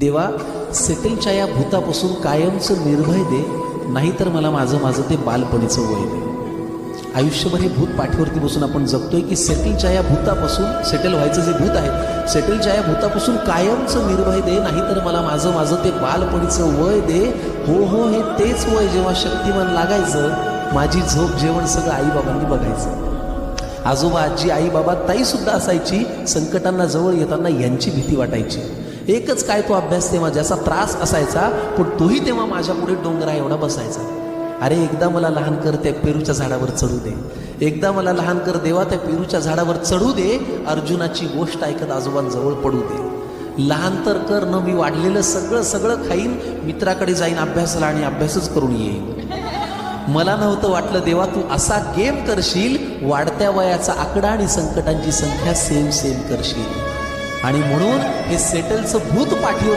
देवा सेटलच्या या भूतापासून कायमचं निर्भय दे नाहीतर मला माझं माझं ते बालपणीचं वय दे. आयुष्यभर हे भूत पाठीवरती बसून आपण जगतोय की सेटलच्या या भूतापासून सेटल व्हायचं जे भूत आहे सेटलच्या या भूतापासून कायमचं निर्भय दे नाहीतर मला माझं माझं ते बालपणीचं वय दे. हो हो हे तेच वय जेव्हा शक्तिमान लागायचं माझी झोप जेवण सगळं आईबाबांनी बघायचं. आजोबा आजी आई बाबा ताई सुद्धा असायची संकटांना जवळ येताना यांची भीती वाटायची. एकच काय तो अभ्यास तेव्हा ज्याचा त्रास असायचा पण तोही तेव्हा माझ्या पुढे डोंगरा एवढा बसायचा. अरे एकदा मला लहान कर त्या पेरूच्या झाडावर चढू दे. एकदा मला लहान कर देवा त्या पेरूच्या झाडावर चढू दे अर्जुनाची गोष्ट ऐकत आजोबांजवळ पडू दे. लहान तर कर न मी वाढलेलं सगळं सगळं खाईन मित्राकडे जाईन अभ्यासाला आणि अभ्यासच करून येईन. मला नव्हतं वाटलं देवा तू असा गेम करशील वाढत्या वयाचा आकडा आणि संकटांची संख्या सेम सेम करशील. आणि म्हणून हे सेटलचं भूत पाठीवर